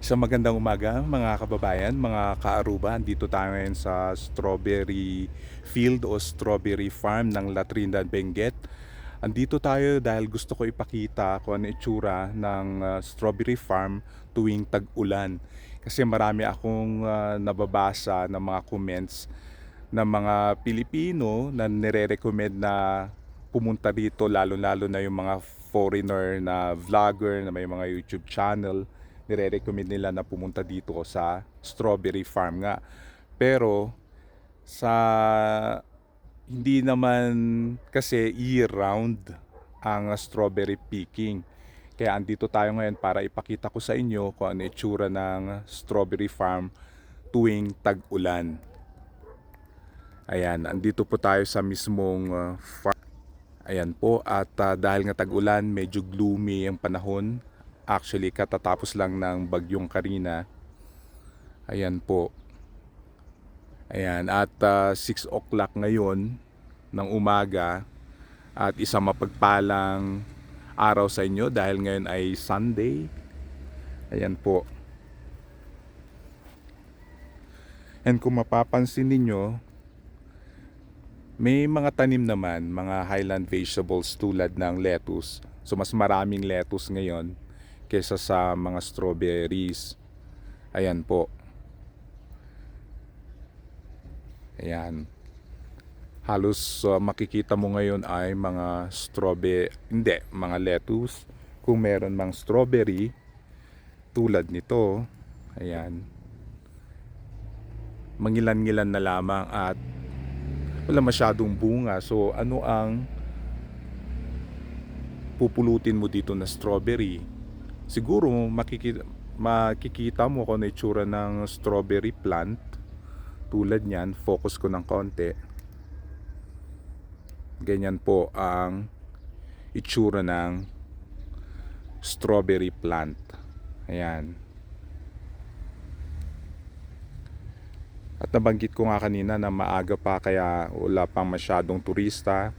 Isang magandang umaga mga kababayan, mga kaaruba. Dito tayo ngayon sa strawberry field o strawberry farm ng La Trinidad Benguet. Andito tayo dahil gusto ko ipakita kung ano itsura ng uh, strawberry farm tuwing tag-ulan. Kasi marami akong uh, nababasa ng mga comments ng mga Pilipino na nire-recommend na pumunta dito lalo-lalo na yung mga foreigner na vlogger na may mga YouTube channel nire-recommend nila na pumunta dito sa strawberry farm nga. Pero sa hindi naman kasi year-round ang strawberry picking. Kaya andito tayo ngayon para ipakita ko sa inyo kung ano itsura ng strawberry farm tuwing tag-ulan. Ayan, andito po tayo sa mismong uh, farm. Ayan po, at uh, dahil nga tag-ulan, medyo gloomy ang panahon. Actually, katatapos lang ng bagyong Karina. Ayan po. Ayan, at uh, 6 o'clock ngayon ng umaga at isang mapagpalang araw sa inyo dahil ngayon ay Sunday. Ayan po. And kung mapapansin ninyo, may mga tanim naman, mga highland vegetables tulad ng lettuce. So mas maraming lettuce ngayon kesa sa mga strawberries. Ayan po. Ayan. Halos uh, makikita mo ngayon ay mga strawberry, hindi, mga lettuce. Kung meron mang strawberry, tulad nito, ayan, mangilan-ngilan na lamang at wala masyadong bunga. So ano ang pupulutin mo dito na strawberry? Siguro makikita, makikita mo kung ano itsura ng strawberry plant. Tulad niyan, focus ko ng konti. Ganyan po ang itsura ng strawberry plant. Ayan. At nabanggit ko nga kanina na maaga pa kaya wala pang masyadong turista.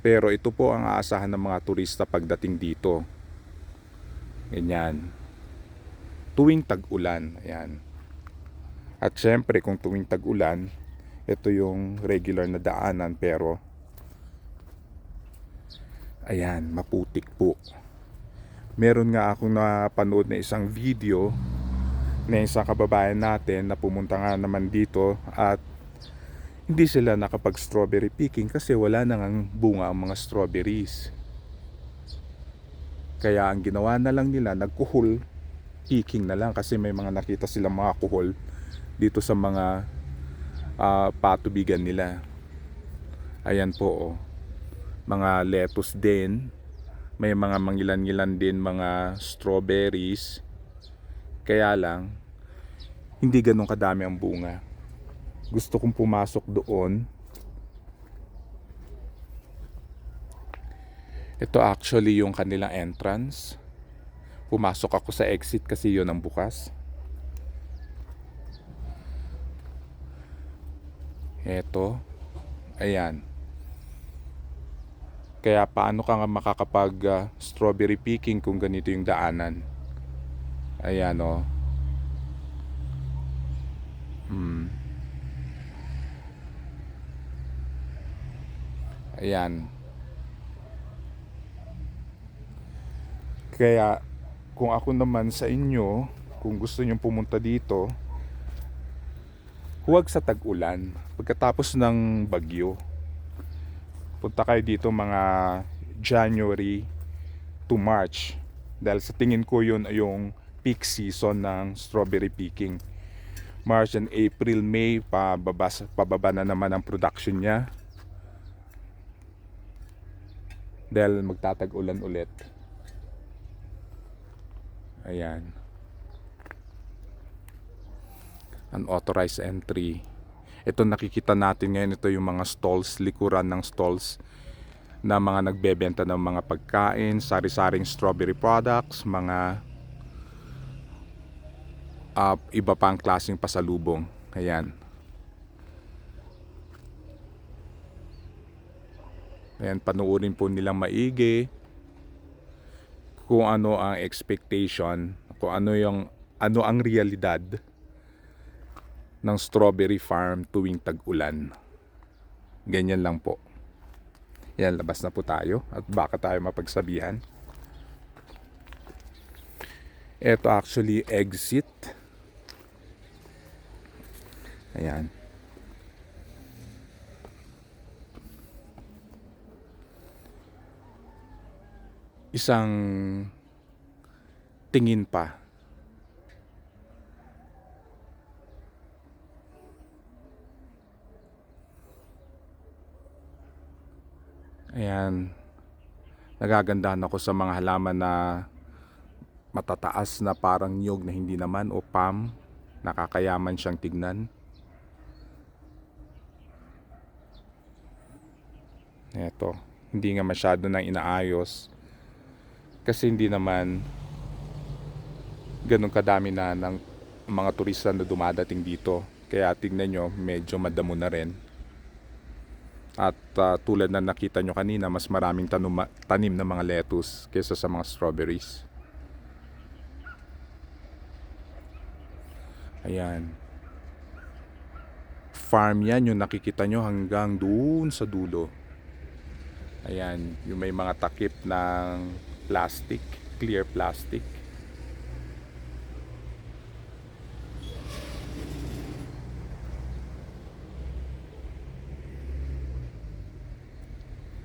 Pero ito po ang aasahan ng mga turista pagdating dito. Ganyan. Tuwing tag-ulan. Ayan. At syempre kung tuwing tag-ulan, ito yung regular na daanan pero ayan, maputik po. Meron nga akong napanood na isang video na isang kababayan natin na pumunta nga naman dito at hindi sila nakapag strawberry picking kasi wala nang bunga ang mga strawberries. Kaya ang ginawa na lang nila, nagkuhol picking na lang kasi may mga nakita silang mga kuhol dito sa mga uh, patubigan nila. Ayan po oh. Mga lettuce din. May mga mangilan-ngilan din mga strawberries. Kaya lang hindi ganun kadami ang bunga. Gusto kong pumasok doon. Ito actually yung kanilang entrance. Pumasok ako sa exit kasi yun ang bukas. Eto. Ayan. Kaya paano ka nga makakapag uh, strawberry picking kung ganito yung daanan? Ayan o. Oh. Hmm. Ayan. Kaya kung ako naman sa inyo, kung gusto nyong pumunta dito, huwag sa tag-ulan. Pagkatapos ng bagyo, punta kayo dito mga January to March. Dahil sa tingin ko yun yung peak season ng strawberry picking. March and April, May, pababa, pababa na naman ang production niya. Dahil magtatag-ulan ulit. Ayan. Unauthorized entry. Ito nakikita natin ngayon, ito yung mga stalls, likuran ng stalls na mga nagbebenta ng mga pagkain, sari-saring strawberry products, mga uh, iba pang klaseng pasalubong. Ayan. Ayan, panuorin po nilang maigi kung ano ang expectation, kung ano yung ano ang realidad ng strawberry farm tuwing tag-ulan. Ganyan lang po. Yan, labas na po tayo at baka tayo mapagsabihan. Ito actually exit. Ayan. Isang tingin pa. Ayan. Nagagandahan ako sa mga halaman na matataas na parang nyog na hindi naman o palm. Nakakayaman siyang tignan. Eto, hindi nga masyado nang inaayos. Kasi hindi naman ganun kadami na ng mga turista na dumadating dito. Kaya tignan nyo, medyo madamo na rin. At ah, tulad na nakita nyo kanina, mas maraming tanuma, tanim ng mga lettuce kaysa sa mga strawberries. Ayan. Farm yan, yung nakikita nyo hanggang doon sa dulo. Ayan, yung may mga takip ng plastic, clear plastic.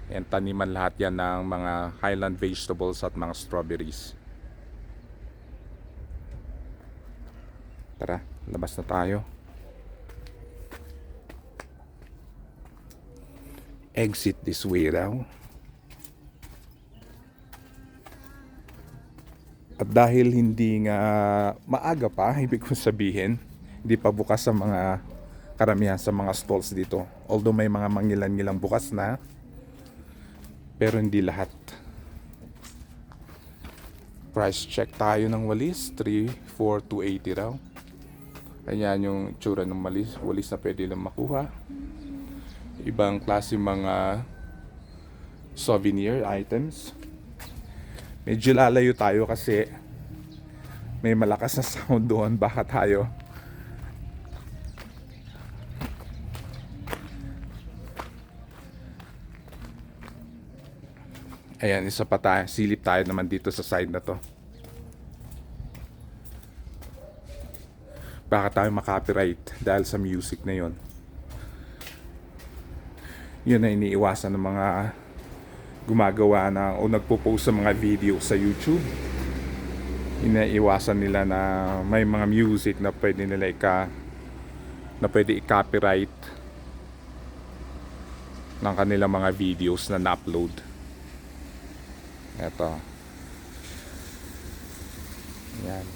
Ayan, taniman lahat yan ng mga highland vegetables at mga strawberries. Tara, labas na tayo. Exit this way raw. At dahil hindi nga maaga pa, ibig kong sabihin, hindi pa bukas sa mga karamihan sa mga stalls dito. Although may mga mangilan-ngilang bukas na, pero hindi lahat. Price check tayo ng walis, 3, 4, 280 raw. Ayan yung tsura ng walis, walis na pwede lang makuha. Ibang klase mga souvenir items. Medyo lalayo tayo kasi may malakas na sound doon. Baka tayo Ayan, isa pa tayo. Silip tayo naman dito sa side na to. Baka tayo makopyright dahil sa music na yon. Yun na iniiwasan ng mga gumagawa na o nagpo-post sa mga video sa YouTube. Iniiwasan nila na may mga music na pwede nila ika na pwede i-copyright ng kanilang mga videos na na-upload. Eto. Yan.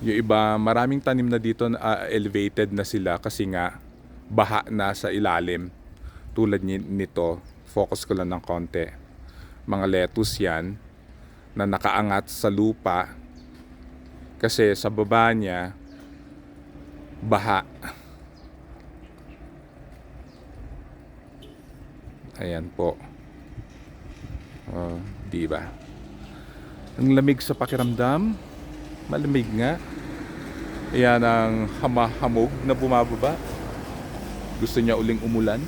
Yung iba, maraming tanim na dito ah, elevated na sila kasi nga baha na sa ilalim. Tulad ni- nito, focus ko lang ng konti. Mga lettuce yan na nakaangat sa lupa kasi sa baba niya baha. Ayan po. Oh, di ba? Ang lamig sa pakiramdam. Malamig nga. Ayan ang hamahamog na bumababa. Gusto niya uling umulan.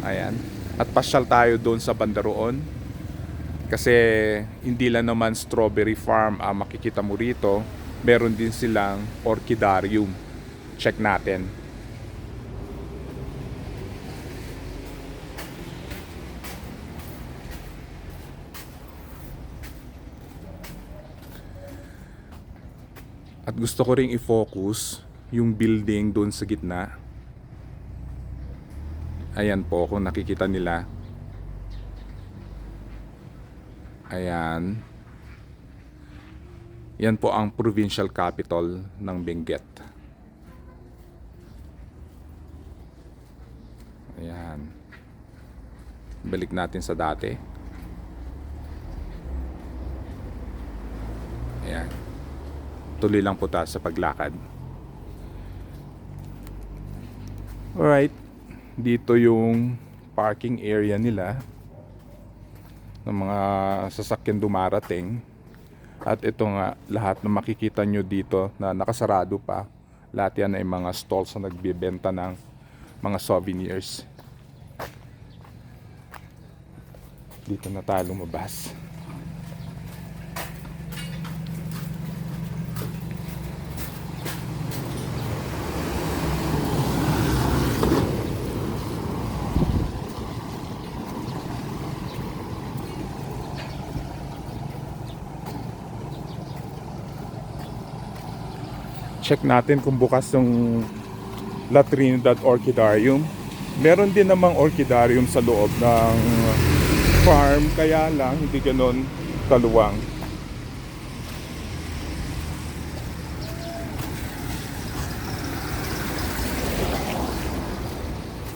Ayan. At pasyal tayo doon sa bandaroon. Kasi hindi lang naman strawberry farm ang makikita mo rito. Meron din silang orchidarium. Check natin. At gusto ko ring i-focus yung building doon sa gitna. Ayan po kung nakikita nila. Ayan. Yan po ang provincial capital ng Benguet. Ayan. Balik natin sa dati. Ayan tuloy lang po tayo sa paglakad. Alright, dito yung parking area nila ng mga sasakyan dumarating. At ito nga, lahat na makikita nyo dito na nakasarado pa, lahat yan ay mga stalls na nagbibenta ng mga souvenirs. Dito na tayo lumabas. Check natin kung bukas yung La Trinidad Orchidarium. Meron din namang orchidarium sa loob ng farm, kaya lang hindi ganun kaluwang.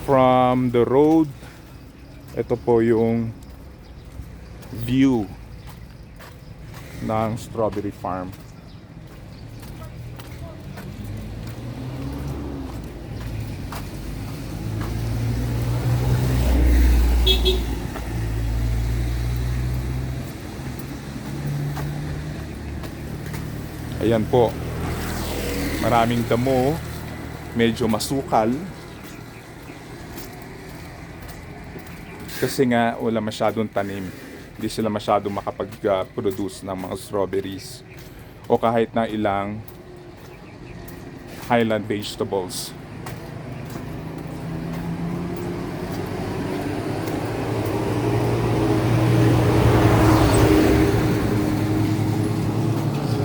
From the road, ito po yung view ng strawberry farm. Ayan po. Maraming damo. Medyo masukal. Kasi nga wala masyadong tanim. Hindi sila masyadong makapag-produce ng mga strawberries. O kahit na ilang highland vegetables.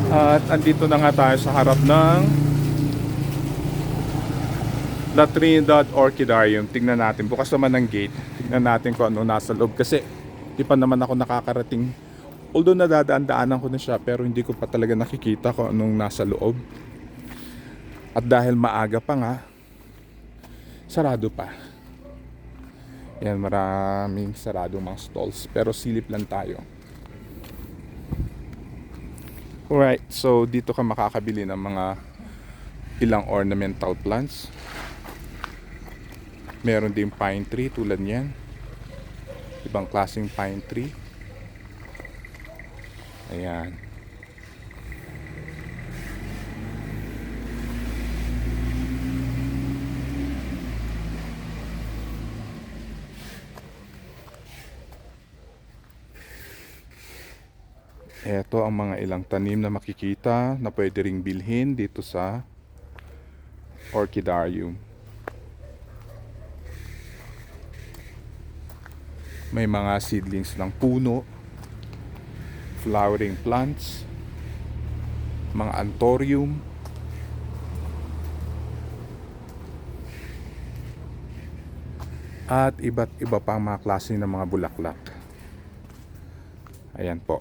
At andito na nga tayo sa harap ng La Trinidad Orchidarium. Tingnan natin. Bukas naman ng gate. Tingnan natin kung ano nasa loob. Kasi di pa naman ako nakakarating. Although nadadaan-daanan ko na siya pero hindi ko pa talaga nakikita kung anong nasa loob. At dahil maaga pa nga, sarado pa. Yan, maraming saradong mga stalls. Pero silip lang tayo. Alright, so dito ka makakabili ng mga ilang ornamental plants. Meron din pine tree tulad niyan. Ibang klaseng pine tree. Ayan. Ito ang mga ilang tanim na makikita na pwede ring bilhin dito sa Orchidarium. May mga seedlings ng puno, flowering plants, mga anthurium, at iba't iba pang mga klase ng mga bulaklak. Ayan po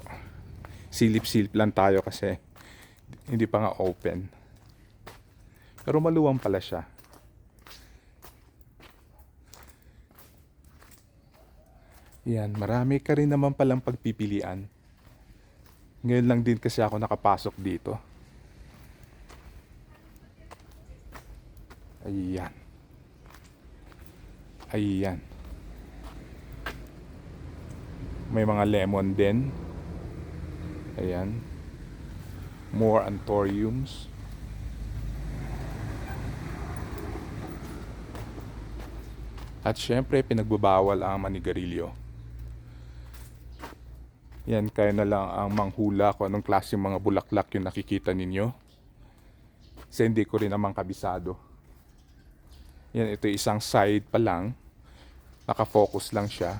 silip-silip lang tayo kasi hindi pa nga open. Pero maluwang pala siya. Yan, marami ka rin naman palang pagpipilian. Ngayon lang din kasi ako nakapasok dito. Ayan. Ayan. May mga lemon din. Ayan. More anthuriums. At syempre, pinagbabawal ang manigarilyo. Yan, kaya na lang ang manghula kung anong klaseng mga bulaklak yung nakikita ninyo. Kasi hindi ko rin naman kabisado. Yan, ito isang side pa lang. Nakafocus lang siya.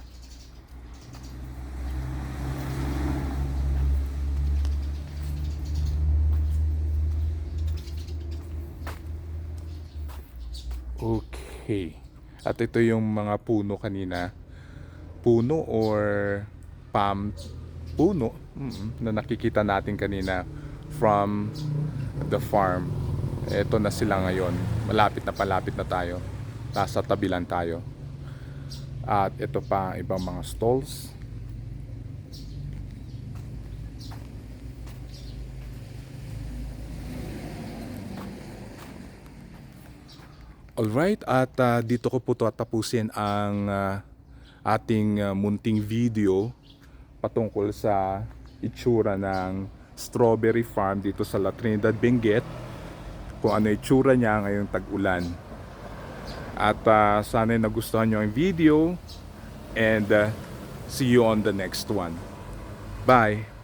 Okay. At ito yung mga puno kanina. Puno or palm puno mm, na nakikita natin kanina from the farm. Ito na sila ngayon. Malapit na palapit na tayo. Nasa tabi lang tayo. At ito pa ang ibang mga stalls. Alright, at ah, dito ko po tatapusin ang ah, ating ah, munting video patungkol sa itsura ng strawberry farm dito sa La Trinidad, Benguet. Kung ano yung tsura niya ngayong tag-ulan. At uh, sana nagustuhan nyo ang video. And uh, see you on the next one. Bye!